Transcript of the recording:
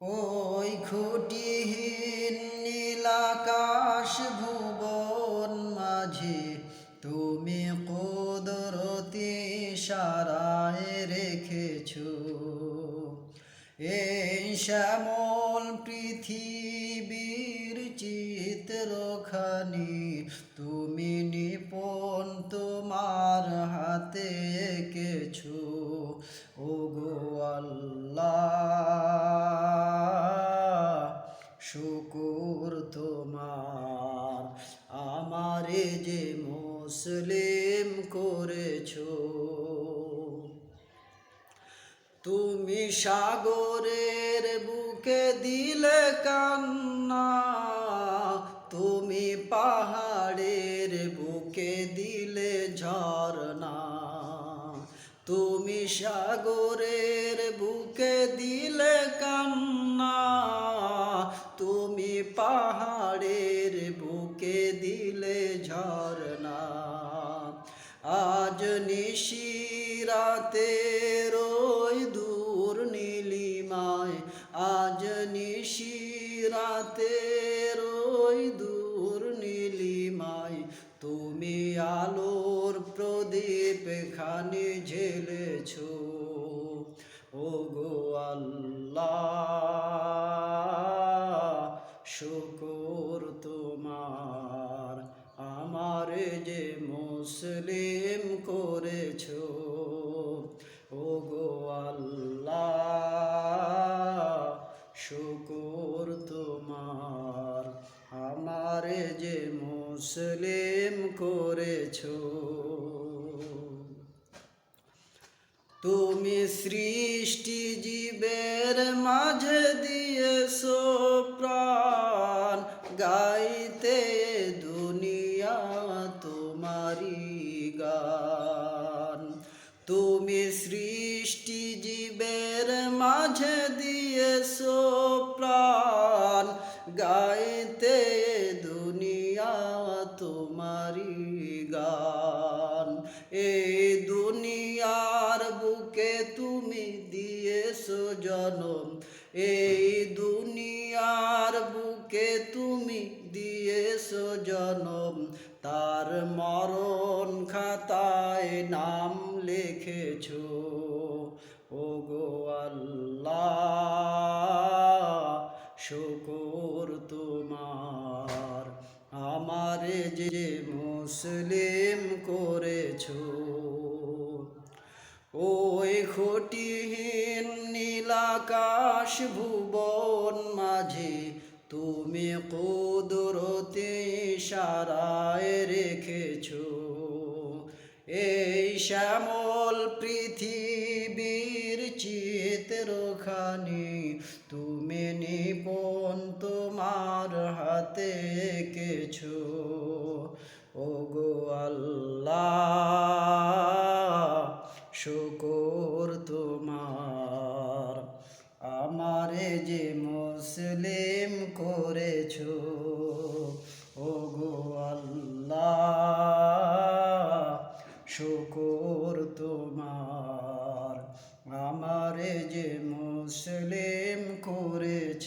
ওই খুঁটিহীন নীলাকাশ ভুবন মাঝে তুমি কুদরতি সারায় রেখেছ। এই শ্যামল পৃথিবীর চিত্রখানি তুমি আমারে যে মুসলিম করেছ। তুমি সাগরের বুকে দিলে কান্না, তুমি পাহাড়ের বুকে দিলে ঝরনা তুমি সাগরের বুকে দিলে কান্না, তুমি পাহাড়ের বুকে দিলে ঝরনা আজ নিশিরাতে রই দূর নীলিমায়। আজ নিশিরাতে রই দূর নীলিমায়। তুমি আলোর প্রদীপ খানি ঝেলেছ। ও গো আল্লাহ, শুকুর তোমার। আমার যে মুসলিম করেছ ও গো শুকুর তোমার। আমার যে মুসলিম করেছ, তুমি সৃষ্টি জীবের মাঝে দিয়েছ প্রাণ। গাইতে তুমি সৃষ্টি জীবের মাঝে দিয়েছ প্রাণ। গাইতে দুনিয়া তোমারি গান। এই দুনিয়ার বুকে তুমি দিয়েছ জনম। এই দুনিয়ার বুকে তুমি দিয়েছ জনম। তার মরণ খাতায় নাম লিখেছো? ও গো আল্লাহ, শুকুর তোমার। আমার যে মুসলিম করেছ, ওই খুঁটিহীন নীলাকাশ ভুবন মাঝে তুমি কুদরতে সারায় রেখেছো। এই শ্যামল পৃথিবীর চিতরখানি, তুমি নিপন তোমার হাতে কিছু। ও গো আল্লাহ, শুকর তোমার। আমারে যে মুসলিম করেছ মুসলিম করেছ।